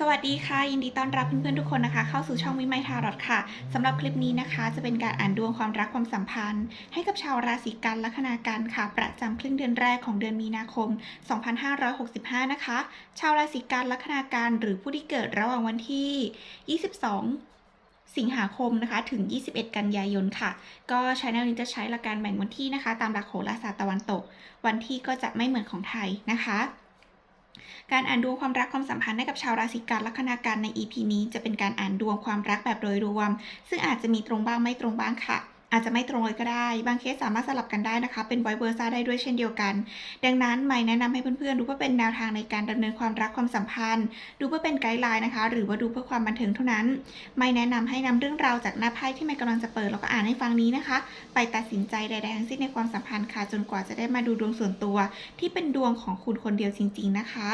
สวัสดีค่ะ ยินดีต้อนรับเพื่อนๆทุกคนนะคะ เข้าสู่ช่องวิไมทารอดค่ะสำหรับคลิปนี้นะคะ จะเป็นการอ่านดวงความรักความสัมพันธ์ ให้กับชาวราศีกันลัคนากันค่ะ ประจำครึ่งเดือนแรกของเดือนมีนาคม 2565 นะคะ ชาวราศีกันลัคนากันหรือผู้ที่เกิดระหว่างวันที่ 22สิงหาคมนะคะถึง 21 กันยายนค่ะ ก็ช anel นี้จะใช้หลักการแบ่งวันที่นะคะ ตามหลักโหราศาสตร์ตะวันตก วันที่ก็จะไม่เหมือนของไทยนะคะ การอ่านดวงความรักความสัมพันธ์ให้กับชาวราศีกันลัคนาการใน EP นี้จะเป็นการอ่านดวงความรักแบบโดยรวม ซึ่งอาจจะมีตรงบ้างไม่ตรงบ้างค่ะ อาจจะไม่ตรงเลยก็ได้ บางเคสสามารถสลับกันได้นะคะ เป็นไวเวอร์ซ่าได้ด้วยเช่นเดียวกัน ดังนั้นไม่แนะนำให้เพื่อนๆ ดูเพื่อเป็นแนวทางในการดำเนินความรักความสัมพันธ์ ดูเพื่อเป็นไกด์ไลน์นะคะ หรือว่าดูเพื่อความบันเทิงเท่านั้น ไม่แนะนำให้นำเรื่องราวจากหน้าไพ่ที่ไม่กำลังจะเปิดแล้วก็อ่านให้ฟังนี้นะคะ ไปตัดสินใจใดๆทั้งสิ้นในความสัมพันธ์ค่ะ จนกว่าจะได้มาดูดวงส่วนตัว ที่เป็นดวงของคุณคนเดียวจริง ๆ นะคะ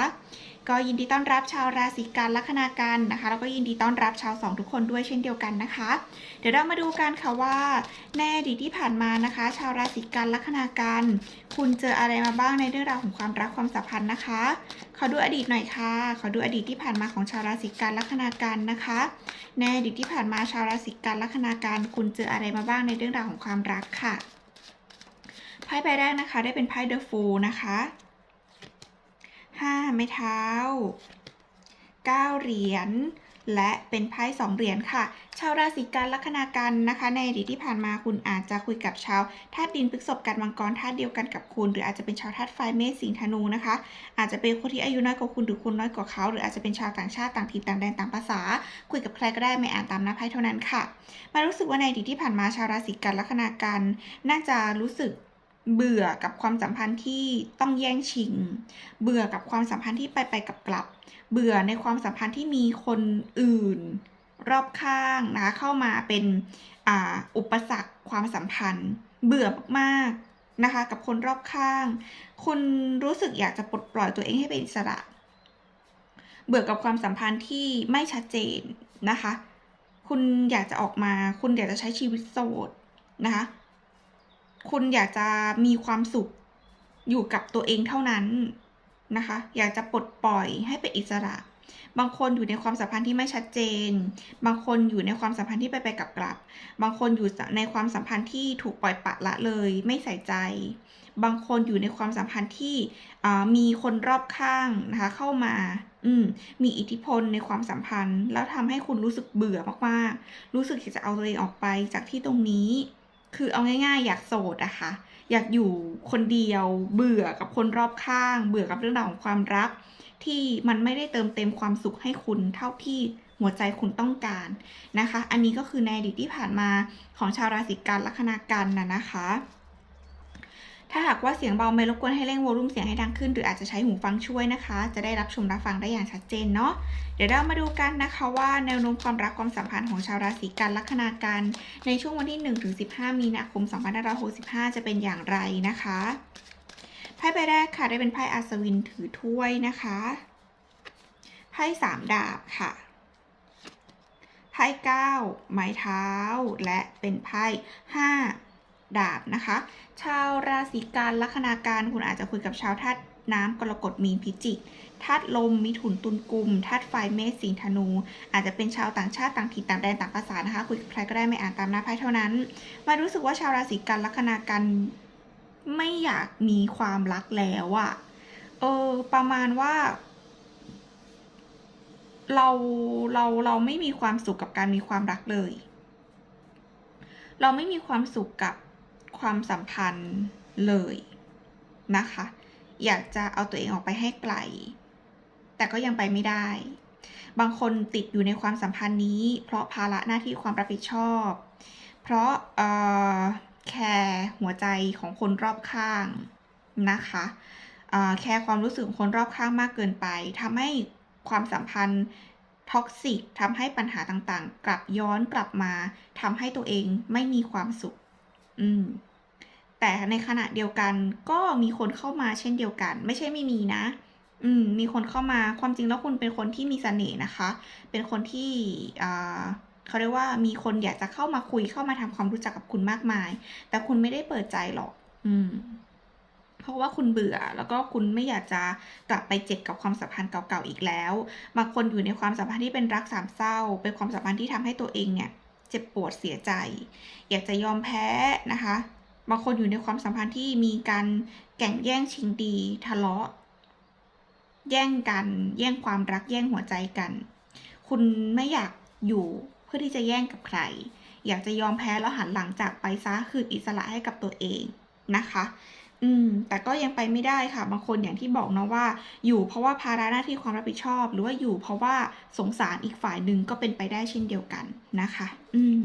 ก็ยินดีต้อนรับชาวราศีกันลัคนากันนะคะ แล้วก็ยินดีต้อนรับชาวสองทุกคนด้วยเช่นเดียวกันนะคะ เดี๋ยวเรามาดูกันค่ะว่าในอดีตที่ผ่านมานะคะ ชาวราศีกันลัคนากันคุณเจออะไรมาบ้างในเรื่องราวของความรักความสัมพันธ์นะคะขอดูอดีตหน่อยค่ะขอดูอดีตที่ผ่านมาของชาวราศีกันลัคนากันนะคะในอดีตที่ผ่านมาชาวราศีกันลัคนาการคุณเจออะไรมาบ้างในเรื่องราวของความรักค่ะไพ่ใบแรกนะคะ ได้เป็นไพ่เดอะฟูลนะคะห้าไม้เท้าเก้าเหรียญ และเป็นไพ่สองเหรียญค่ะ ชาวราศีกันลัคนากันนะคะ ในอดีตที่ผ่านมาคุณอาจจะคุยกับชาวธาตุดินพฤษภกันมังกรธาตุเดียวกันกับคุณ หรืออาจจะเป็นชาวธาตุไฟเมษสิงห์ธนูนะคะ อาจจะเป็นคนที่อายุน้อยกว่าคุณหรือคุณน้อยกว่าเขา หรืออาจจะเป็นชาวต่างชาติต่างถิ่นต่างแดนต่างภาษา คุยกับใครก็ได้ไม่อ่านตามหน้าไพ่เท่านั้นค่ะ มารู้สึกว่าในอดีตที่ผ่านมาชาวราศีกันลัคนากันน่าจะรู้สึก เบื่อกับความสัมพันธ์ที่ต้องแย่งชิง เบื่อกับความสัมพันธ์ที่ไปไปกับกลับ เบื่อในความสัมพันธ์ที่มีคนอื่น รอบข้างนะคะเข้ามาเป็นออุปสรรคความสัมพันธ์ เบื่อมากๆนะคะกับคนรอบข้าง คุณรู้สึกอยากจะปลดปล่อยตัวเองให้เป็นอิสระ เบื่อกับความสัมพันธ์ที่ไม่ชัดเจนนะคะ คุณอยากจะออกมา คุณอยากจะใช้ชีวิตโสดนะคะ คุณอยากจะมีความสุขอยู่กับตัวเองเท่านั้นนะคะ อยากจะปลดปล่อยให้เป็นอิสระ บางคนอยู่ในความสัมพันธ์ที่ไม่ชัดเจน บางคนอยู่ในความสัมพันธ์ที่ไปไปกลับกลับ บางคนอยู่ในความสัมพันธ์ที่ถูกปล่อยปละละเลย ไม่ใส่ใจ บางคนอยู่ในความสัมพันธ์ที่มีคนรอบข้างนะคะเข้ามาอืมมีอิทธิพลในความสัมพันธ์ แล้วทำให้คุณรู้สึกเบื่อมากๆ รู้สึกอยากจะเอาตัวเองออกไปจากที่ตรงนี้ คือเอาง่ายๆ อยากโสดอะคะ่ะ อยากอยู่คนเดียว เบื่อกับคนรอบข้าง เบื่อกับเรื่องราวของความรัก ที่มันไม่ได้เติมเต็มความสุขให้คุณเท่าที่หัวใจคุณต้องการนะคะ อันนี้ก็คือในอดีตที่ผ่านมาของชาวราศีกันลัคนากันนะนะคะ ถ้าหากว่าเสียงเบาไม่รบกวนให้เร่งวอลุ่มเสียงให้ดังขึ้น หรืออาจจะใช้หูฟังช่วยนะคะ จะได้รับชมรับฟังได้อย่างชัดเจนเนาะ เดี๋ยวเรามาดูกันนะคะว่าแนวโน้มความรักความสัมพันธ์ของชาวราศีกันลัคนากันในช่วงวันที่1ถึง15 มีนาคม 2565 จะเป็นอย่างไรนะคะไพ่ใบแรกค่ะได้เป็นไพ่อัศวินถือถ้วยนะคะไพ่สามดาบค่ะไพ่เก้าไม้เท้า และเป็นไพ่ห้า ดาบนะคะ ชาวราศีกันลัคนาการคุณอาจจะคุยกับชาวธาตุน้ำกรกฎมีนพิจิกธาตุลมมีถุนตุลกุมธาตุไฟเมษสิงธนู อาจจะเป็นชาวต่างชาติต่างถิ่นต่างแดนต่างภาษานะคะ คุยกับใครก็ได้ไม่อ่านตามหน้าไพ่เท่านั้น มารู้สึกว่าชาวราศีกันลัคนากันไม่อยากมีความรักแล้วอะเออ ประมาณว่า เราเราเราไม่มีความสุขกับการมีความรักเลย เราไม่มีความสุขกับ ความสัมพันธ์เลยนะคะ อยากจะเอาตัวเองออกไปให้ไกล แต่ก็ยังไปไม่ได้ บางคนติดอยู่ในความสัมพันธ์นี้ เพราะภาระหน้าที่ความรับผิดชอบ เพราะแคร์หัวใจของคนรอบข้างนะคะแคร์ความรู้สึกของคนรอบข้างมากเกินไปทำให้ความสัมพันธ์ท็อกซิกทำให้ปัญหาต่างๆ กลับย้อนกลับมาทำให้ตัวเองไม่มีความสุข อืม แต่ในขณะเดียวกันก็มีคนเข้ามาเช่นเดียวกัน ไม่ใช่ไม่มีนะ อืม มีคนเข้ามาความจริงแล้วคุณเป็นคนที่มีเสน่ห์นะคะ เป็นคนที่อ่าเขาเรียกว่ามีคนอยากจะเข้ามาคุยเข้ามาทำความรู้จักกับคุณมากมาย แต่คุณไม่ได้เปิดใจหรอก อืม เพราะว่าคุณเบื่อ แล้วก็คุณไม่อยากจะกลับไปเจ็บกับความสัมพันธ์เก่าๆอีกแล้ว บางคนอยู่ในความสัมพันธ์ที่เป็นรักสามเศร้า เป็นความสัมพันธ์ที่ทำให้ตัวเองเนี่ย เจ็บปวดเสียใจ อยากจะยอมแพ้นะคะ บางคนอยู่ในความสัมพันธ์ที่มีการแข่งแย่งชิงดีทะเลาะ แย่งกัน แย่งความรักแย่งหัวใจกัน คุณไม่อยากอยู่เพื่อที่จะแย่งกับใคร อยากจะยอมแพ้แล้วหันหลังจากไปซะคืออิสระให้กับตัวเองนะคะ อืม แต่ก็ยังไปไม่ได้ค่ะ บางคนอย่างที่บอกเนาะว่า อยู่เพราะว่าภาระหน้าที่ความรับผิดชอบ หรือว่าอยู่เพราะว่าสงสารอีกฝ่ายหนึ่งก็เป็นไปได้เช่นเดียวกันนะคะ อืม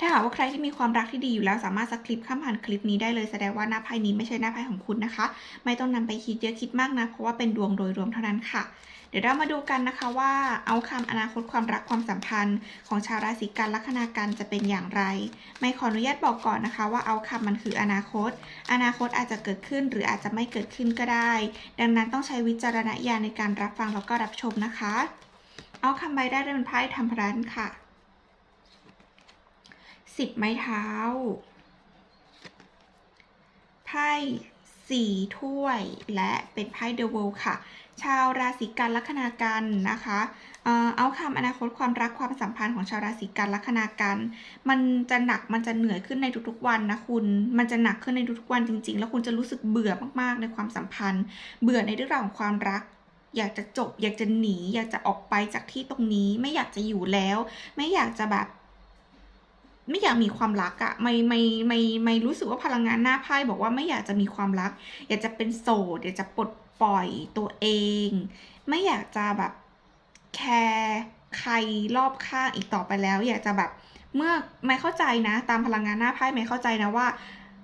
ถ้าหากว่าใครที่มีความรักที่ดีอยู่แล้วสามารถสคริปข้ามผ่านคลิปนี้ได้เลยแสดงว่าหน้าไพ่นี้ไม่ใช่หน้าไพ่ของคุณนะคะ ไม่ต้องนำไปคิดเยอะคิดมากนะเพราะว่าเป็นดวงโดยรวมเท่านั้นค่ะ เดี๋ยวเรามาดูกันนะคะว่าเอาคำอนาคตความรักความสัมพันธ์ ของชาวราศีกันลัคนากันจะเป็นอย่างไร ไม่ขออนุญาตบอกก่อนนะคะ ว่าเอาคำมันคืออนาคต อนาคตอาจจะเกิดขึ้นหรืออาจจะไม่เกิดขึ้นก็ได้ ดังนั้นต้องใช้วิจารณญาณในการรับฟังแล้วก็รับชมนะคะ เอาคำใบได้เป็นไพ่ทำพรันค่ะ สิบไม้เท้า ไพ่สี่ถ้วยและเป็นไพ่เดอะเวิลค่ะ ชาวราศีกันลัคนากันนะคะเอ่อเอาคำอนาคตความรักความสัมพันธ์ของชาวราศีกันลัคนากัน มันจะหนักมันจะเหนื่อยขึ้นในทุกๆวันนะคุณมันจะหนักขึ้นในทุกๆวันจริง ๆ แล้วคุณจะรู้สึกเบื่อมากๆในความสัมพันธ์ เบื่อในเรื่องราวของความรัก อยากจะจบ อยากจะหนี อยากจะออกไปจากที่ตรงนี้ ไม่อยากจะอยู่แล้ว ไม่อยากจะแบบ ไม่อยากมีความรักอะไม่ไม่ไม่ไม่รู้สึกว่าพลังงานหน้าไพ่บอกว่าไม่อยากจะมีความรัก อยากจะเป็นโสดอยากจะปลดปล่อยตัวเอง ไม่อยากจะแบบแคร์ใครรอบข้างอีกต่อไปแล้ว อยากจะแบบเมื่อไม่เข้าใจนะ ตามพลังงานหน้าไพ่ไม่เข้าใจนะว่า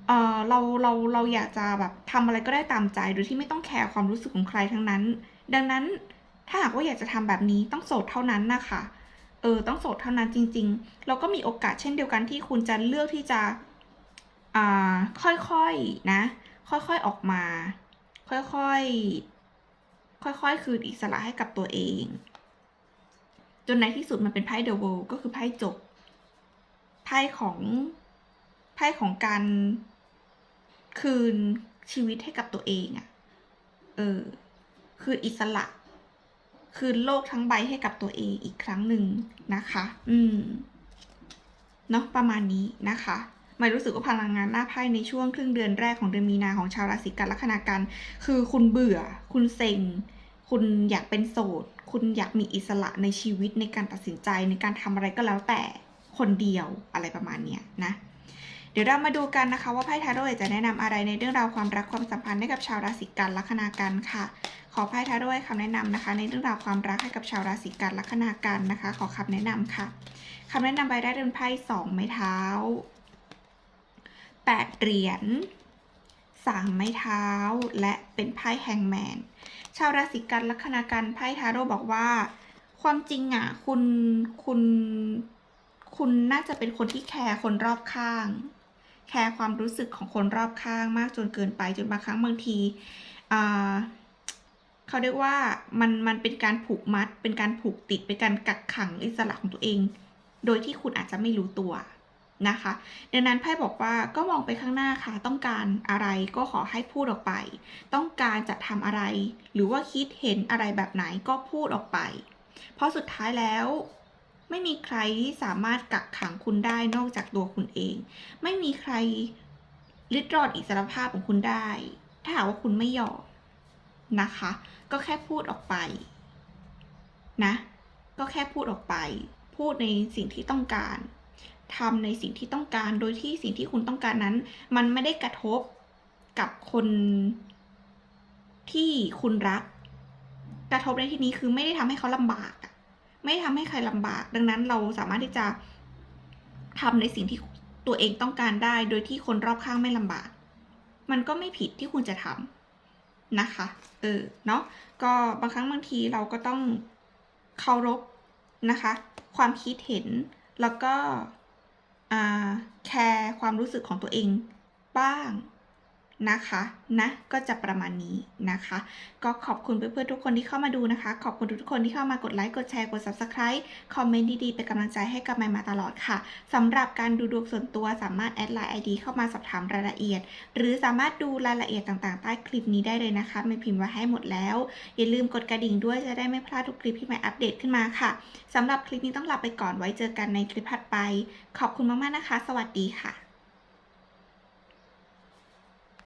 เออเราเราเราอยากจะแบบทำอะไรก็ได้ตามใจโดยที่ไม่ต้องแคร์ความรู้สึกของใครทั้งนั้น ดังนั้นถ้าหากว่าอยากจะทำแบบนี้ต้องโสดเท่านั้นนะคะ เออต้องโสดเท่านั้นจริง ๆ แล้วก็มีโอกาสเช่นเดียวกันที่คุณจะเลือกที่จะอ่าค่อยๆนะ ค่อยๆออกมา ค่อยๆค่อยๆคืนอิสระให้กับตัวเอง จนในที่สุดมันเป็นไพ่เดอะเวิลก็คือไพ่จบไพ่ของไพ่ของการคืนชีวิตให้กับตัวเองอะ่ะ เออ คืนอิสระ คืนโลกทั้งใบให้กับตัวเองอีกครั้งหนึ่งนะคะ อืม เนาะประมาณนี้นะคะไม่รู้สึกว่าพลังงานหน้าไพ่ในช่วงครึ่งเดือนแรกของเดือนมีนาของชาวราศีกันลัคนากัน คือคุณเบื่อ คุณเซ็ง คุณอยากเป็นโสด คุณอยากมีอิสระในชีวิตในการตัดสินใจในการทำอะไรก็แล้วแต่คนเดียวอะไรประมาณเนี้ยนะ ดี๋ยวเรามาดูกันนะคะ ว่าไพ่ทาโร่จะแนะนำอะไรในเรื่องราวความรักความสัมพันธ์ให้กับชาวราศีกันลัคนากันค่ะ ขอไพ่ทาโร่คำแนะนำนะคะ ในเรื่องราวความรักให้กับชาวราศีกันลัคนากันนะคะ ขอคำแนะนำค่ะคำแนะนำใบได้เป็นไพ่สองไม้เท้าแปดเหรียญสามไม้เท้า และเป็นไพ่แฮงแมนชาวราศีกันลัคนากันไพ่ทาโร่บอกว่า ความจริงอะคุณคุณ คุณน่าจะเป็นคนที่แคร์คนรอบข้าง แคร์ความรู้สึกของคนรอบข้างมากจนเกินไปจนบางครั้งบางทีเขาเรียกว่ามันมันเป็นการผูกมัด เป็นการผูกติดเป็นการกักขังอิสระของตัวเอง โดยที่คุณอาจจะไม่รู้ตัวนะคะ ดังนั้นไพ่บอกว่าก็มองไปข้างหน้าค่ะ ต้องการอะไรก็ขอให้พูดออกไป ต้องการจะทำอะไร หรือว่าคิดเห็นอะไรแบบไหนก็พูดออกไป เพราะสุดท้ายแล้ว ไม่มีใครที่สามารถกักขังคุณได้นอกจากตัวคุณเอง ไม่มีใครลิดรอนอิสรภาพของคุณได้ ถ้าหากว่าคุณไม่ยอมนะคะ ก็แค่พูดออกไป นะ ก็แค่พูดออกไป พูดในสิ่งที่ต้องการทำในสิ่งที่ต้องการ โดยที่สิ่งที่คุณต้องการนั้น มันไม่ได้กระทบกับคนที่คุณรัก กระทบในที่นี้คือไม่ได้ทำให้เขาลำบาก ไม่ทำให้ใครลำบาก ดังนั้นเราสามารถที่จะทำในสิ่งที่ตัวเองต้องการได้ โดยที่คนรอบข้างไม่ลำบาก มันก็ไม่ผิดที่คุณจะทำนะคะ เออ เนาะ ก็บางครั้งบางทีเราก็ต้องเคารพนะคะ ความคิดเห็น แล้วก็แคร์ความรู้สึกของตัวเองบ้าง นะคะนะก็จะประมาณนี้นะคะ ก็ขอบคุณเพื่อนๆทุกคนที่เข้ามาดูนะคะ ขอบคุณทุกคนที่เข้ามากดไลค์กดแชร์กด subscribe คอมเมนต์ดีๆเป็นกำลังใจให้กับไมมาตลอดค่ะสำหรับการดูดวงส่วนตัวสามารถแอดไลน์ ID เข้ามาสอบถามรายละเอียด หรือสามารถดูรายละเอียดต่างๆ ใต้คลิปนี้ได้เลยนะคะไม่พิมพ์ไว้ให้หมดแล้ว อย่าลืมกดกระดิ่งด้วยจะได้ไม่พลาดทุกคลิปที่ใหม่อัปเดตขึ้นมาค่ะสำหรับคลิปนี้ต้องลาไปก่อนไว้เจอกันในคลิปถัดไป ขอบคุณมากๆนะคะ สวัสดีค่ะ